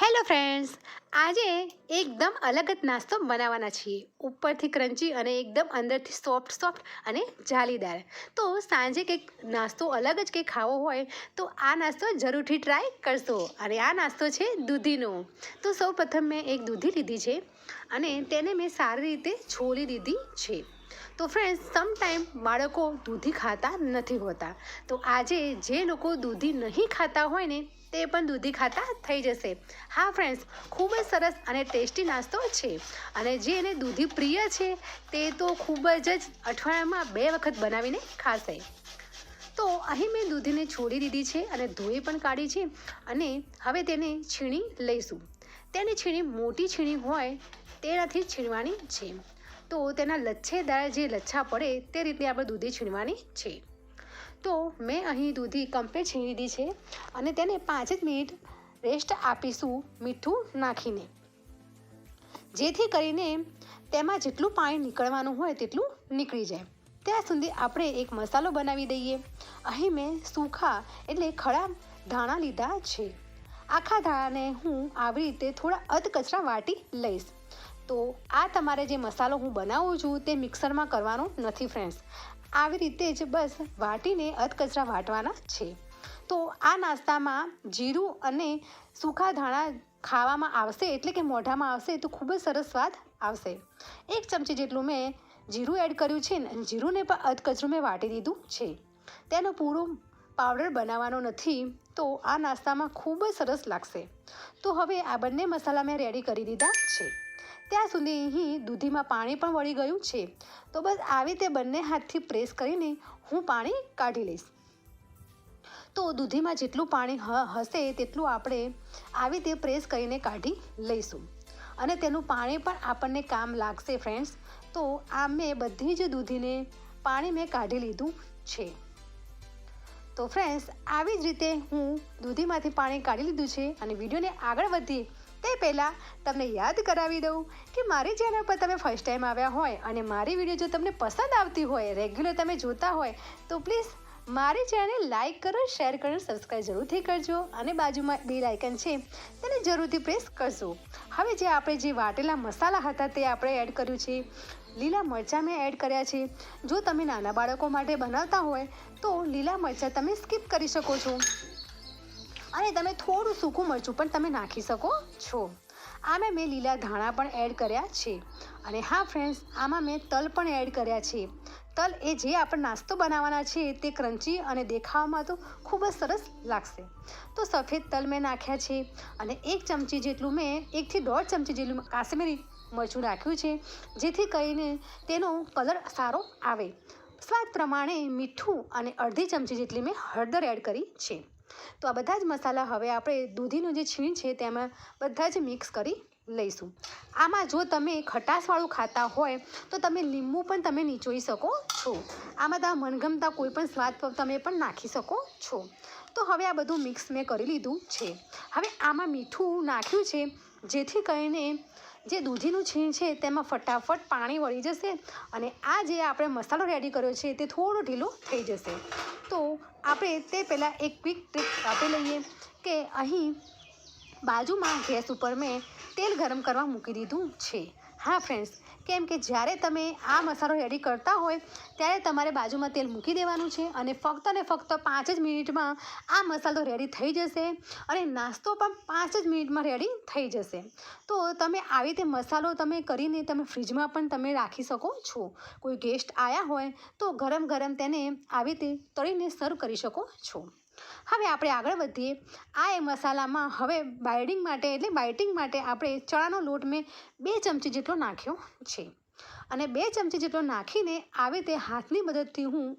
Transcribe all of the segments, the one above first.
Hello friends આજે એકદમ અલગ જ નાસ્તો બનાવવાના છીએ. ઉપરથી ક્રન્ચી અને એકદમ અંદરથી સોફ્ટ સોફ્ટ અને જાલીદાર. તો સાંજે કંઈક નાસ્તો અલગ જ કંઈક ખાવો હોય, તો આ નાસ્તો જરૂરથી ટ્રાય કરશો. અને આ નાસ્તો છે દૂધીનો. તો સૌ પ્રથમ મેં એક દૂધી લીધી છે અને તેને મેં સારી રીતે છોલી દીધી છે. તો ફ્રેન્ડ્સ સમટાઈમ બાળકો દૂધી ખાતા નથી હોતા. તો આજે જે લોકો દૂધી નહીં ખાતા હોય ને તે પણ દૂધી ખાતા થઈ જશે. હા ફ્રેન્ડ્સ ખૂબ જ સરસ અને ટેસ્ટી નાસ્તો છે. અને જે એને દૂધી પ્રિય છે, તે તો ખૂબ જ અઠવાડિયામાં બે વખત બનાવીને ખાશે. તો અહીં મેં દૂધીને છોડી દીધી છે અને ધોઈ પણ કાઢી છે અને હવે તેને છીણી લઈશું. તેની છીણી મોટી છીણી હોય તેનાથી છીણવાની છે. તો તેના લચ્છેદાર જે લચ્છા પડે તે રીતે આપણે દૂધી છીણવાની છે. તો મેં અહીં દૂધી કમ્પ્લીટ છીણી દીધી છે અને તેને પાંચ જ મિનિટ રેસ્ટ આપીશું મીઠું નાખીને. જેથી કરીને તેમાં જેટલું પાણી નીકળવાનું હોય તેટલું નીકળી જાય. ત્યાં સુધી આપણે એક મસાલો બનાવી દઈએ. અહીં મેં સૂખા એટલે ખડા ધાણા લીધા છે. આખા ધાણાને હું આવી રીતે થોડા અધકચરા વાટી લઈશ. તો આ તમારે જે મસાલો હું બનાવું છું તે મિક્સરમાં કરવાનો નથી ફ્રેન્ડ્સ આવી રીતે જ બસ વાટીને અધકચરા વાટવાના છે. તો આ નાસ્તામાં જીરું અને સૂખા ધાણા ખાવામાં આવશે એટલે કે મોઢામાં આવશે તો ખૂબ જ સરસ સ્વાદ આવશે. એક ચમચી જેટલું મેં જીરું એડ કર્યું છે ને જીરુંને પણ અધકચરું મેં વાટી દીધું છે. તેનો પૂરો પાવડર બનાવવાનો નથી તો આ નાસ્તામાં ખૂબ જ સરસ લાગશે. તો હવે આ બંને મસાલા મેં રેડી કરી દીધા છે. ત્યાં સુધી અહીં દૂધીમાં પાણી પણ વળી ગયું છે. તો બસ આવી રીતે બંને હાથથી પ્રેસ કરીને હું પાણી કાઢી લઈશ. તો દૂધીમાં જેટલું પાણી હશે તેટલું આપણે આવી રીતે પ્રેસ કરીને કાઢી લઈશું. અને તેનું પાણી પણ આપણને કામ લાગશે ફ્રેન્ડ્સ તો આ મેં બધી જ દૂધીને પાણી મેં કાઢી લીધું છે. તો ફ્રેન્ડ્સ આવી જ રીતે હું દૂધીમાંથી પાણી કાઢી લીધું છે અને વિડીયોને આગળ વધીએ તે પહેલાં તમને યાદ કરાવી દઉં કે મારી ચેનલ પર તમે ફર્સ્ટ ટાઈમ આવ્યા હોય અને મારી વીડિયો જો તમને પસંદ આવતી હોય રેગ્યુલર તમે જોતા હોય, તો પ્લીઝ મારી ચેનલ લાઇક કરો શેર કરો સબસ્ક્રાઈબ જરૂરથી કરજો અને બાજુમાં બે લાઇકન છે તેને જરૂરથી પ્રેસ કરજો. હવે જે આપણે જે વાટેલા મસાલા હતા તે આપણે એડ કર્યું છે. લીલા મરચાં મેં એડ કર્યા છે. જો તમે નાના બાળકો માટે બનાવતા હોય, તો લીલા મરચાં તમે સ્કીપ કરી શકો છો. અને તમે થોડું સૂકું મરચું પણ તમે નાખી શકો છો. આમાં મેં લીલા ધાણા પણ એડ કર્યા છે. અને હા ફ્રેન્ડ્સ આમાં મેં તલ પણ એડ કર્યા છે. તલ એ જે આપણે નાસ્તો બનાવવાના છે તે ક્રન્ચી અને દેખાવામાં તો ખૂબ જ સરસ લાગશે. તો સફેદ તલ મેં નાખ્યા છે અને એક ચમચી જેટલું મેં એકથી દોઢ ચમચી જેટલું કાશ્મીરી મરચું નાખ્યું છે, જેથી કરીને તેનો કલર સારો આવે. સ્વાદ પ્રમાણે મીઠું અને અડધી ચમચી જેટલી મેં હળદર એડ કરી છે. તો આ બધા જ મસાલા હવે આપણે દૂધીનું જે છીણ છે તેમાં બધા જ મિક્સ કરી લઈશું. આમાં જો તમે ખટાશવાળું ખાતા હોય તો તમે લીંબુ પણ તમે નીચોઈ શકો છો. આમાં તમારા મનગમતા કોઈ પણ સ્વાદ તમે પણ નાખી શકો છો. તો હવે આ બધું મિક્સ મેં કરી લીધું છે. હવે આમાં મીઠું નાખ્યું છે, જેથી કરીને જે દૂધીનું છીણ છે, તેમાં ફટાફટ પાણી વળી જશે અને આ જે આપણે મસાલો રેડી કર્યો છે, તે થોડો ઢીલો થઈ જશે. તો આપણે તે પહેલાં એક ક્વિક ટ્રીક આપી લઈએ કે અહીં બાજુમાં ગેસ ઉપર મેં તેલ ગરમ કરવા મૂકી દીધું છે. હા ફ્રેન્ડ્સ કેમ કે જ્યારે તમે આ મસાલો રેડી કરતા હોય, ત્યારે તમારે બાજુમાં તેલ મૂકી દેવાનું છે અને ફક્ત ને ફક્ત પાંચ જ મિનિટમાં આ મસાલો રેડી થઈ જશે અને નાસ્તો પણ પાંચ જ મિનિટમાં રેડી થઈ જશે. તો તમે આવી રીતે મસાલો તમે કરીને તમે ફ્રીજમાં પણ તમે રાખી શકો છો. કોઈ ગેસ્ટ આવ્યા હોય, તો ગરમ ગરમ તેને આવી રીતે તળીને સર્વ કરી શકો છો. હવે આપણે આગળ વધીએ. આ એ મસાલામાં હવે બાઇડિંગ માટે એટલે બાઇટિંગ માટે આપણે ચણાનો લોટ મેં બે ચમચી જેટલો નાખ્યો છે. અને બે ચમચી જેટલો નાખીને આવી રીતે હાથની મદદથી હું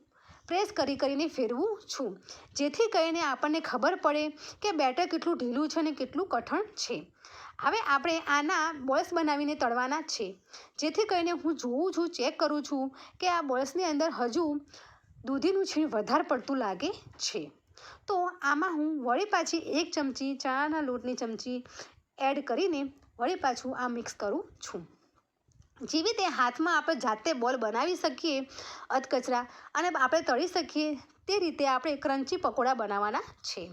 પ્રેસ કરી કરીને ફેરવું છું. જેથી કરીને આપણને ખબર પડે કે બેટર કેટલું ઢીલું છે અને કેટલું કઠણ છે. હવે આપણે આના બોલ્સ બનાવીને તળવાના છે. જેથી કરીને હું જોઉં છું, ચેક કરું છું કે આ બોલ્સની અંદર હજુ દૂધીનું છીણ વધારે પડતું લાગે છે. તો આમાં હું વળી પાછી એક ચમચી ચણાના લોટની ચમચી એડ કરીને વળી પાછું આ મિક્સ કરું છું. જેવી રીતે હાથમાં આપણે જાતે બોલ બનાવી શકીએ અધકચરા અને આપણે તળી શકીએ તે રીતે આપણે ક્રન્ચી પકોડા બનાવવાના છે.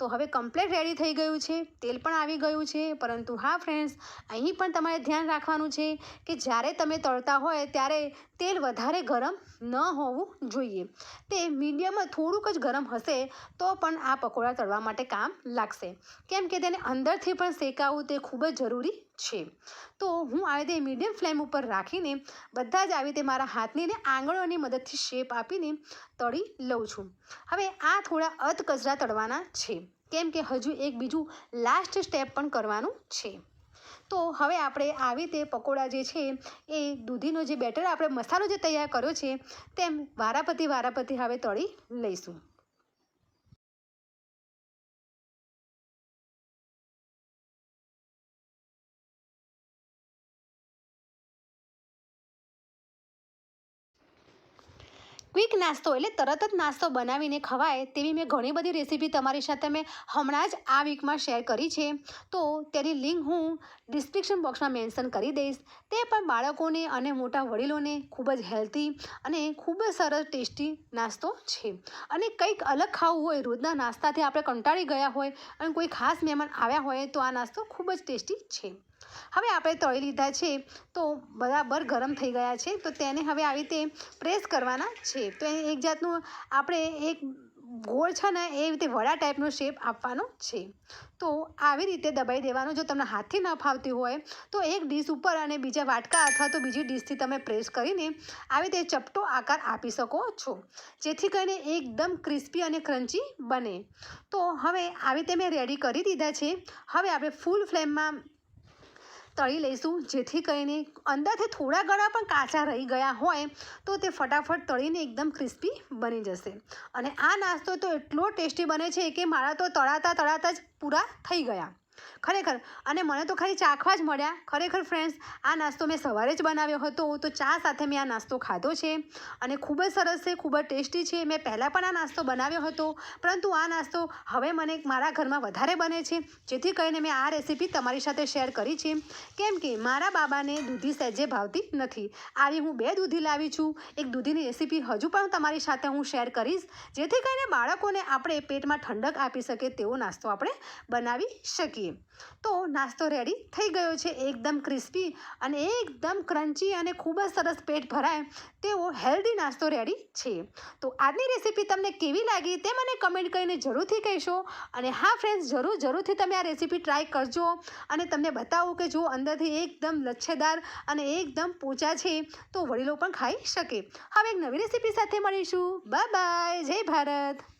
તો હવે કમ્પ્લેટ રેડી થઈ ગયું છે, તેલ પણ આવી ગયું છે, પરંતુ હા ફ્રેન્ડ્સ અહીં પણ તમારે ધ્યાન રાખવાનું છે કે જ્યારે તમે તળતા હોય ત્યારે તેલ વધારે ગરમ ન હોવું જોઈએ. તે મીડિયમમાં થોડુંક જ ગરમ હશે તો પણ આ પકોડા તળવા માટે કામ લાગશે. કેમ કે તેને અંદરથી પણ શેકાવવું તે ખૂબ જ જરૂરી છે. તો હું આવી રીતે મીડિયમ ફ્લેમ ઉપર રાખીને બધા જ આવી રીતે મારા હાથની ને આંગળોની મદદથી શેપ આપીને તળી લઉં છું. હવે આ થોડા અધ કચરા તળવાના છે. કેમ કે હજુ એક બીજું લાસ્ટ સ્ટેપ પણ કરવાનું છે. તો હવે આપણે આવી રીતે પકોડા જે છે એ દૂધીનો જે બેટર આપણે મસાલો જે તૈયાર કર્યો છે તેમ વારાપતિ વારાપતિ હવે તળી લઈશું. ક્વિક નાસ્તો એટલે તરત જ નાસ્તો બનાવીને ખવાય તેવી મેં ઘણી બધી રેસીપી તમારી સાથે મેં હમણાં જ આ વીકમાં શેર કરી છે. તો તેની લિંક હું ડિસ્ક્રિપ્શન બોક્સમાં મેન્શન કરી દઈશ. તે પણ બાળકોને અને મોટા વડીલોને ખૂબ જ હેલ્ધી અને ખૂબ જ સરસ ટેસ્ટી નાસ્તો છે. અને કંઈક અલગ ખાવું હોય, રોજના નાસ્તાથી આપણે કંટાળી ગયા હોય અને કોઈ ખાસ મહેમાન આવ્યા હોય તો આ નાસ્તો ખૂબ જ ટેસ્ટી છે. હવે આપણે તળી લીધા છે, તો બરાબર ગરમ થઈ ગયા છે, તો તેને હવે આવી રીતે પ્રેસ કરવાના છે. તો એ એક જાતનું આપણે એક ગોળ છે ને, એ રીતે વડા ટાઈપનો શેપ આપવાનો છે. તો આવી રીતે દબાઈ દેવાનું, જો તમને હાથથી ન ફાવતી હોય, તો એક ડીશ ઉપર અને બીજા વાટકા અથવા તો બીજી ડીશથી તમે પ્રેસ કરીને આવી રીતે ચપટો આકાર આપી શકો છો. જેથી કરીને એકદમ ક્રિસ્પી અને ક્રન્ચી બને. તો હવે આવી રીતે મેં રેડી કરી દીધા છે. હવે આપણે ફૂલ ફ્લેમમાં તળી લઈશું. જેથી કરીને અંદરથી થોડા ઘણા પણ કાચા રહી ગયા હોય તો તે ફટાફટ તળીને એકદમ ક્રિસ્પી બની જશે. અને આ નાસ્તો તો એટલો ટેસ્ટી બને છે કે મારા તો તળાતા તળાતા જ પૂરા થઈ ગયા. ખરેખર. અને મને તો ખાલી ચાખવા જ મળ્યા. ખરેખર ફ્રેન્ડ્સ આ નાસ્તો મેં સવારે જ બનાવ્યો હતો. તો ચા સાથે મેં આ નાસ્તો ખાધો છે. અને ખૂબ જ સરસ છે, ખૂબ જ ટેસ્ટી છે. મેં પહેલાં પણ આ નાસ્તો બનાવ્યો હતો. પરંતુ આ નાસ્તો હવે મને મારા ઘરમાં વધારે બને છે. જેથી કરીને મેં આ રેસીપી તમારી સાથે શેર કરી છે. કેમ કે મારા બાબાને દૂધી સહેજે ભાવતી નથી. આવી હું બે દૂધી લાવી છું. એક દૂધીની રેસીપી હજુ પણ તમારી સાથે હું શેર કરીશ. જેથી કરીને બાળકોને આપણે પેટમાં ઠંડક આપી શકે તેવો નાસ્તો આપણે બનાવી શકીએ. તો નાસ્તો રેડી થઈ ગયો છે, એકદમ ક્રિસ્પી અને એકદમ ક્રન્ચી અને ખૂબ જ સરસ પેટ ભરાય તેવો હેલ્ધી નાસ્તો રેડી છે. તો આજની રેસીપી તમને કેવી લાગી તે મને કમેન્ટ કરીને જરૂરથી કહેશો અને હા ફ્રેન્ડ્સ જરૂર, જરૂરથી તમે આ રેસીપી ટ્રાય કરજો અને તમને બતાવો કે જો અંદરથી એકદમ લચ્છેદાર અને એકદમ પોચા છે તો વડીલો પણ ખાઈ શકે. હવે એક નવી રેસીપી સાથે મળીશું. બાય બાય જય ભારત.